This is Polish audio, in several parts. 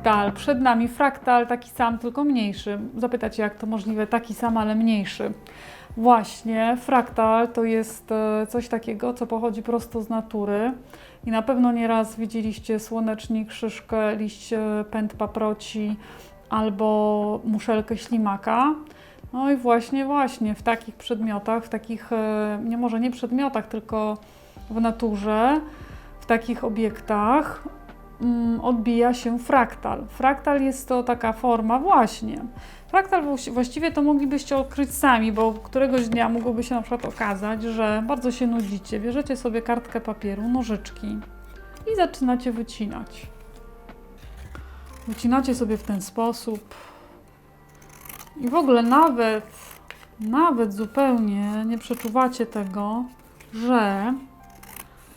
Fraktal. Przed nami fraktal taki sam, tylko mniejszy. Zapytacie, jak to możliwe, taki sam, ale mniejszy. Właśnie, fraktal to jest e, coś takiego, co pochodzi prosto z natury. I na pewno nieraz widzieliście słonecznik, szyszkę, liść e, pęd paproci albo muszelkę ślimaka. No i właśnie, właśnie w takich przedmiotach, w takich, e, nie może nie przedmiotach, tylko w naturze, w takich obiektach odbija się fraktal. Fraktal jest to taka forma właśnie. Fraktal właści- właściwie to moglibyście odkryć sami, bo któregoś dnia mogłoby się na przykład okazać, że bardzo się nudzicie, bierzecie sobie kartkę papieru, nożyczki i zaczynacie wycinać. Wycinacie sobie w ten sposób. I w ogóle nawet, nawet zupełnie nie przeczuwacie tego, że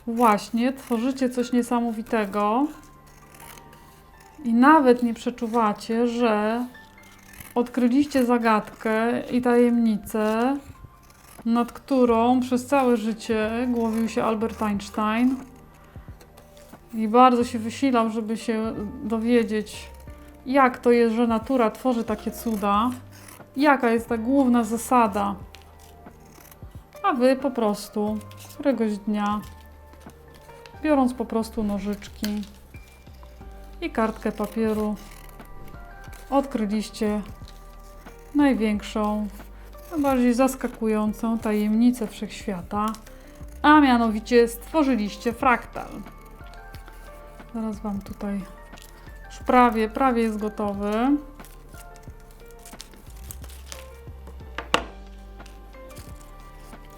właśnie tworzycie coś niesamowitego i nawet nie przeczuwacie, że odkryliście zagadkę i tajemnicę, nad którą przez całe życie głowił się Albert Einstein i bardzo się wysilał, żeby się dowiedzieć, jak to jest, że natura tworzy takie cuda, jaka jest ta główna zasada. A wy po prostu któregoś dnia, biorąc po prostu nożyczki i kartkę papieru, odkryliście największą, najbardziej zaskakującą tajemnicę wszechświata, a mianowicie stworzyliście fraktal. Zaraz Wam tutaj już prawie, prawie jest gotowy.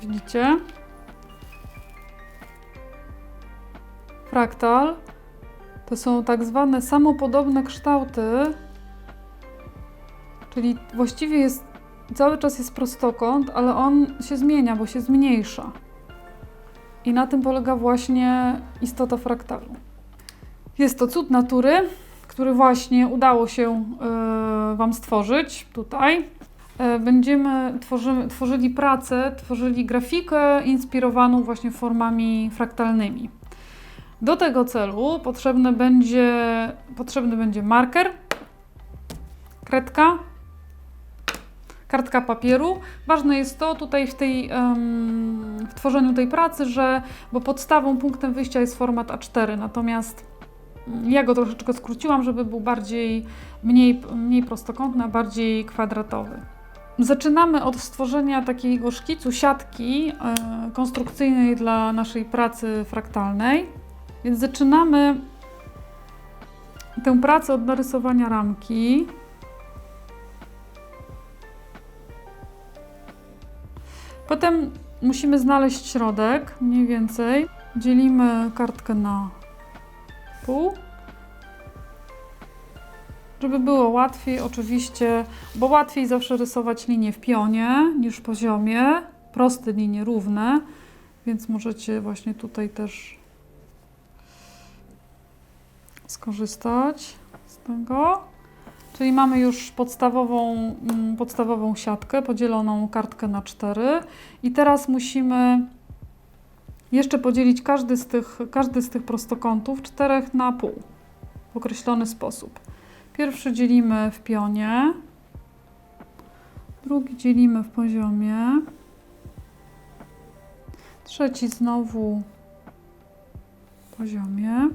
Widzicie? Fraktal to są tak zwane samopodobne kształty, czyli właściwie jest cały czas jest prostokąt, ale on się zmienia, bo się zmniejsza. I na tym polega właśnie istota fraktalu. Jest to cud natury, który właśnie udało się y, Wam stworzyć tutaj. E, Będziemy tworzymy, tworzyli pracę, tworzyli grafikę inspirowaną właśnie formami fraktalnymi. Do tego celu potrzebny będzie, potrzebny będzie marker, kredka, kartka papieru. Ważne jest to tutaj w, tej, w tworzeniu tej pracy, że bo podstawą, punktem wyjścia jest format A4, natomiast mm, ja go troszeczkę skróciłam, żeby był bardziej, mniej, mniej prostokątny, a bardziej kwadratowy. Zaczynamy od stworzenia takiego szkicu siatki e, konstrukcyjnej dla naszej pracy fraktalnej. Więc zaczynamy tę pracę od narysowania ramki. Potem musimy znaleźć środek, mniej więcej. Dzielimy kartkę na pół. Żeby było łatwiej, oczywiście, bo łatwiej zawsze rysować linię w pionie niż w poziomie. Proste linie, równe, więc możecie właśnie tutaj też skorzystać z tego. Czyli mamy już podstawową, mm, podstawową siatkę, podzieloną kartkę na cztery. I teraz musimy jeszcze podzielić każdy z tych, każdy z tych prostokątów czterech na pół w określony sposób. Pierwszy dzielimy w pionie, drugi dzielimy w poziomie, trzeci znowu w poziomie.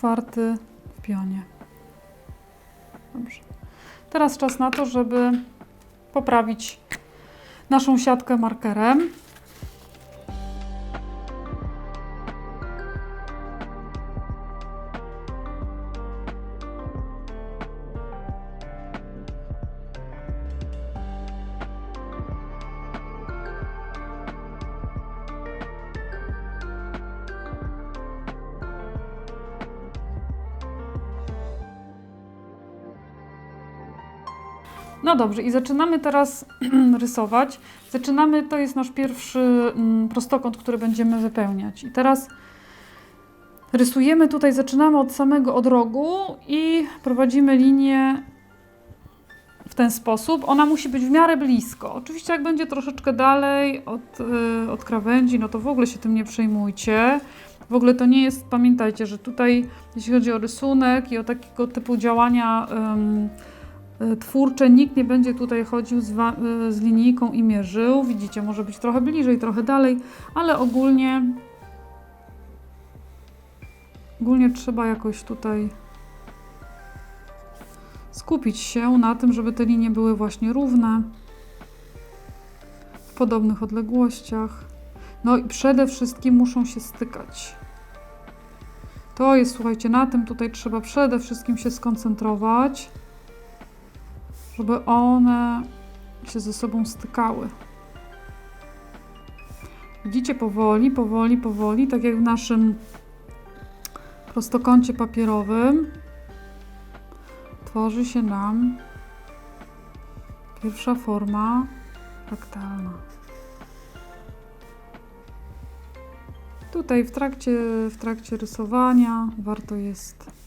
Czwarty w pionie. Dobrze. Teraz czas na to, żeby poprawić naszą siatkę markerem. No dobrze, i zaczynamy teraz rysować. Zaczynamy, to jest nasz pierwszy mm, prostokąt, który będziemy wypełniać. I teraz rysujemy tutaj, zaczynamy od samego odrogu i prowadzimy linię w ten sposób. Ona musi być w miarę blisko. Oczywiście jak będzie troszeczkę dalej od, y, od krawędzi, no to w ogóle się tym nie przejmujcie. W ogóle to nie jest, pamiętajcie, że tutaj jeśli chodzi o rysunek i o takiego typu działania twórcze, nikt nie będzie tutaj chodził z, e, z linijką i mierzył. Widzicie, może być trochę bliżej, trochę dalej, ale ogólnie ogólnie trzeba jakoś tutaj skupić się na tym, żeby te linie były właśnie równe w podobnych odległościach. No i przede wszystkim muszą się stykać. To jest, słuchajcie, na tym tutaj trzeba przede wszystkim się skoncentrować, żeby one się ze sobą stykały. Widzicie, powoli, powoli, powoli, tak jak w naszym prostokącie papierowym, tworzy się nam pierwsza forma fraktalna. Tutaj w trakcie, w trakcie rysowania warto jest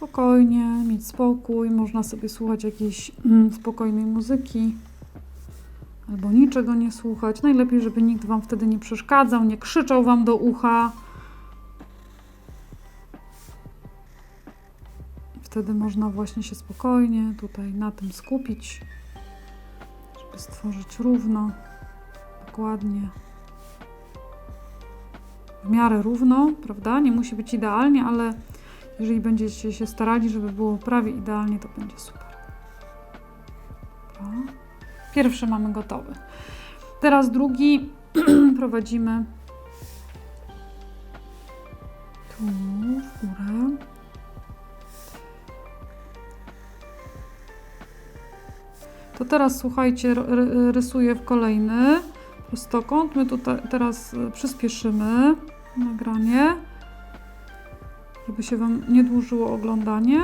spokojnie, mieć spokój, można sobie słuchać jakiejś mm, spokojnej muzyki albo niczego nie słuchać. Najlepiej, żeby nikt Wam wtedy nie przeszkadzał, nie krzyczał Wam do ucha. Wtedy można właśnie się spokojnie tutaj na tym skupić, żeby stworzyć równo, dokładnie w miarę równo, prawda? Nie musi być idealnie, ale jeżeli będziecie się starali, żeby było prawie idealnie, to będzie super. Dobra. Pierwszy mamy gotowy. Teraz drugi prowadzimy tu w górę. To teraz słuchajcie, ry- ry- rysuję w kolejny prostokąt. My tutaj teraz y, przyspieszymy nagranie, żeby się Wam nie dłużyło oglądanie.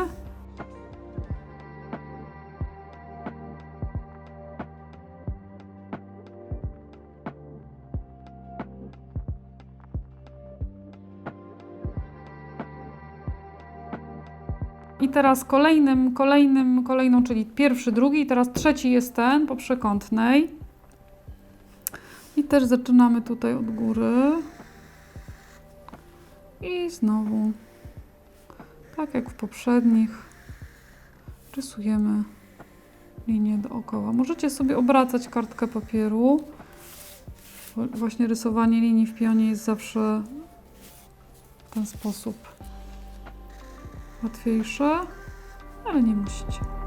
I teraz kolejnym, kolejnym, kolejną, czyli pierwszy, drugi, i teraz trzeci jest ten po przekątnej. I też zaczynamy tutaj od góry. I znowu, tak jak w poprzednich, rysujemy linię dookoła. Możecie sobie obracać kartkę papieru. Właśnie rysowanie linii w pionie jest zawsze w ten sposób łatwiejsze, ale nie musicie.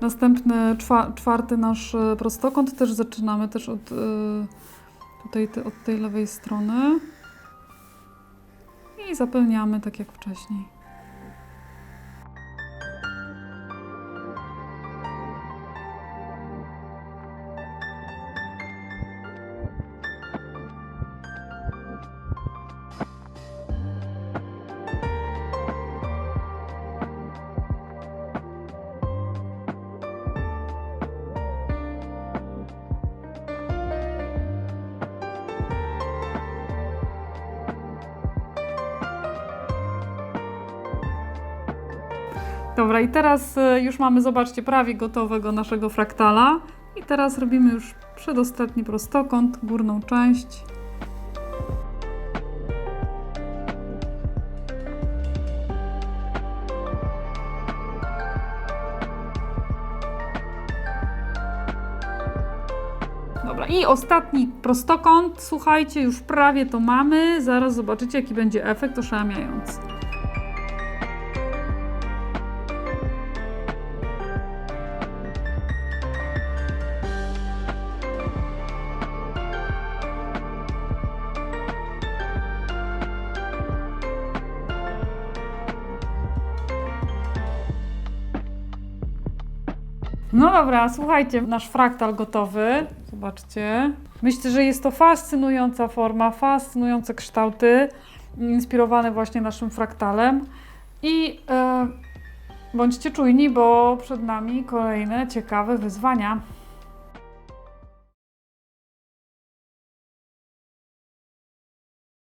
Następny, czwa, czwarty nasz e, prostokąt też zaczynamy też od, e, tutaj, od tej lewej strony i zapełniamy tak jak wcześniej. Dobra, i teraz e, już mamy, zobaczcie, prawie gotowego naszego fraktala. I teraz robimy już przedostatni prostokąt, górną część. Dobra, i ostatni prostokąt. Słuchajcie, już prawie to mamy. Zaraz zobaczycie, jaki będzie efekt oszałamiający. No dobra, słuchajcie, nasz fraktal gotowy. Zobaczcie. Myślę, że jest to fascynująca forma, fascynujące kształty, inspirowane właśnie naszym fraktalem. I e, bądźcie czujni, bo przed nami kolejne ciekawe wyzwania.